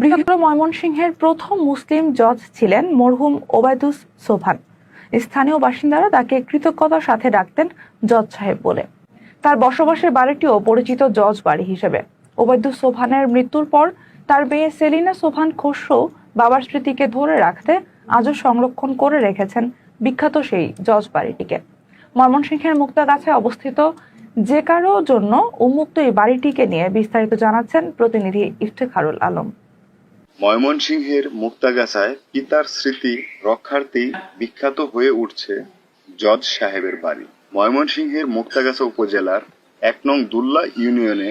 বৃহত্তর ময়মনসিংহের প্রথম মুসলিম জজ ছিলেন মরহুম ওবায়দুস সোভান স্থানীয় বাসিন্দারা তাকে কৃতজ্ঞতার সাথে ডাকতেন জজ সাহেব বলে। তার বসবাসের বাড়িটিও পরিচিত জজ বাড়ি হিসেবে। ওবায়দুস সোভানের মৃত্যুর পর তার মেয়ে সেলিনা সোভান খসরু বাবার স্মৃতিকে ধরে রাখতে আজও সংরক্ষণ করে রেখেছেন বিখ্যাত সেই জজ বাড়িটিকে। ময়মনসিংহের মুক্তাগাছায় অবস্থিত যে কারও জন্য উন্মুক্ত এই বাড়িটিকে নিয়ে বিস্তারিত জানাচ্ছেন প্রতিনিধি ইফতেখারুল আলম। ময়মনসিংহের মুক্তাগাছায় পিতার স্মৃতি রক্ষার্থেই বিখ্যাত হয়ে উঠছে জজ সাহেবের বাড়ি। ময়মনসিংহের মুক্তাগাছা উপজেলার এক নং দুল্লা ইউনিয়নে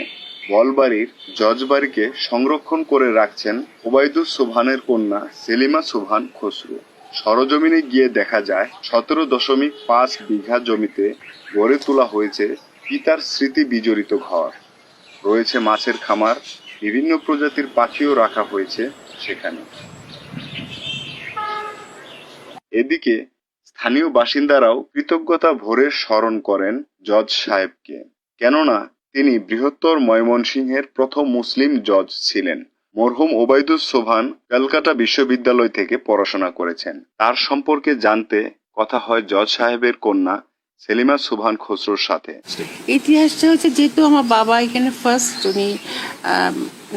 বলবাড়ির জজ বাড়িকে সংরক্ষণ করে রাখছেন ওবায়দুস সোভানের কন্যা সেলিমা সোভান খসরু। সরজমিনে গিয়ে দেখা যায়, সতেরো দশমিক পাঁচ বিঘা জমিতে গড়ে তোলা হয়েছে পিতার স্মৃতি বিজড়িত ঘর। রয়েছে মাছের খামার বিভিন্ন প্রজাতির পাখিও রাখা হয়েছে সেখানে। এদিকে স্থানীয় বাসিন্দারাও কৃতজ্ঞতা ভরে স্মরণ করেন জজ সাহেবকে, কেননা তিনি বৃহত্তর ময়মনসিংহের প্রথম মুসলিম জজ ছিলেন। মরহুম ওবায়দুস সোভান ক্যালকাটা বিশ্ববিদ্যালয় থেকে পড়াশোনা করেছেন। তার সম্পর্কে জানতে কথা হয় জজ সাহেবের কন্যা সেলিমা সুভান খসরুর সাথে। ইতিহাসটা হচ্ছে যেহেতু আমার বাবা এখানে ফার্স্ট উনি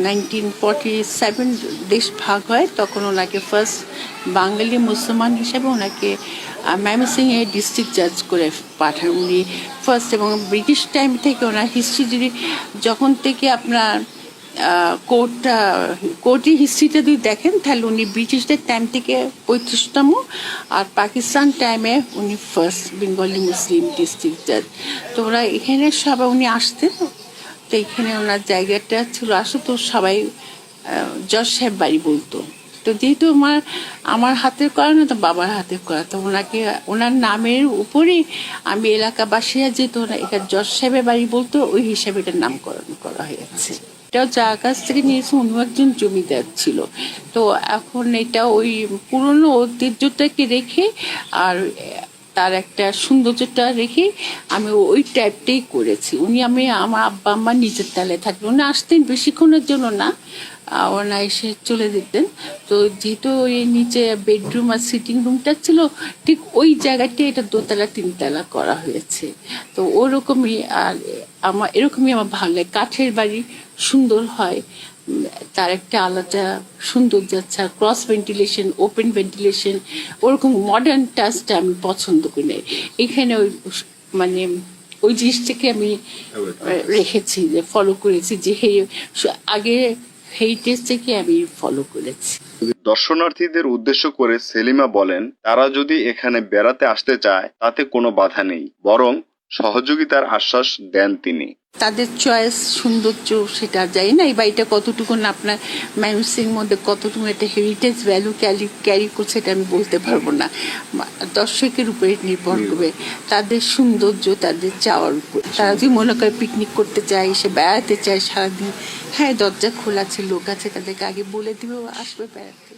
নাইনটিন ফর্টি সেভেন দেশ ভাগ হয়, তখন ওনাকে ফার্স্ট বাঙালি মুসলমান হিসেবে ওনাকে ময়মনসিংহে ডিস্ট্রিক্ট জাজ করে পাঠান। উনি ফার্স্ট এবং ব্রিটিশ টাইম থেকে ওনার হিস্ট্রি যদি, যখন থেকে আপনার কোর্টটা কোর্টের হিস্ট্রিটা যদি দেখেন, তাহলে উনি ব্রিটিশদের টাইম থেকে পঁয়ত্রিশতম আর পাকিস্তান টাইমে উনি ফার্স্ট বেঙ্গলি মুসলিম ডিস্ট্রিক্ট জাজ তো ওরা এখানে সবাই উনি আসতেন, তো এখানে ওনার জায়গাটা ছিল আসো তো সবাই জজ সাহেব বাড়ি বলতো। তো যেহেতু আমার আমার হাতের করা না তো বাবার হাতের করা। তো ওনাকে, ওনার নামের উপরেই আমি এলাকাবাসীরা যেহেতু এটা জজ সাহেবের বাড়ি বলতো, ওই হিসাবে এটার নামকরণ করা হয়েছে। এটাও যার কাছ থেকে নিয়েছে, অন্য একজন জমিদার ছিল। তো এখন এটা ওই পুরনো ঐতিহ্যটাকে রেখে আর তার একটা সৌন্দর্যটা রেখে আমি ওই টাইপটাই করেছি। উনি আমি আমার আব্বা, আম্মা নিজের তালে থাকবে। উনি আসতেন বেশিক্ষণের জন্য না ওনা এসে চলে যেতেন। তো যেহেতু ওই নিচে বেডরুম আর সিটিং রুমটা ছিল, ঠিক ওই জায়গাটায় এটা দোতলা, তিনতলা করা হয়েছে। তো ওরকমই আর আমার, এরকমই আমার ভালো লাগে। কাঠের বাড়ি সুন্দর হয়। তার একটা আলাদা সৌন্দর্য আছে ক্রস ভেন্টিলেশন ওপেন ভেন্টিলেশন ওরকম মডার্ন টাচটা আমি পছন্দ করি না। এখানে ওই মানে ওই জিনিসটাকে আমি রেখেছি, যে ফলো করেছি, যে হে, আগে আমি ফলো করেছি দর্শনার্থীদের উদ্দেশ্য করে সেলিমা বলেন, তারা যদি এখানে বেড়াতে আসতে চায়, তাতে কোনো বাধা নেই বরং সহযোগিতার আশ্বাস দেন তিনি। তাদের চয়েস সৌন্দর্য সেটা জানি না এই বাড়িটা কতটুকু না আপনার ম্যানুসিং মধ্যে কতটুকু একটা হেরিটেজ ভ্যালু ক্যারি ক্যারি করছে এটা আমি বলতে পারব না। দর্শকের উপরে নির্ভর করবে তাদের সৌন্দর্য তাদের চাওয়ার উপর। তারা যদি মনে করে পিকনিক করতে চায় এসে বেড়াতে চায় সারাদিন হ্যাঁ দরজা খোলা আছে লোক আছে তাদেরকে আগে বলে দিবে ও আসবে বেড়াতে।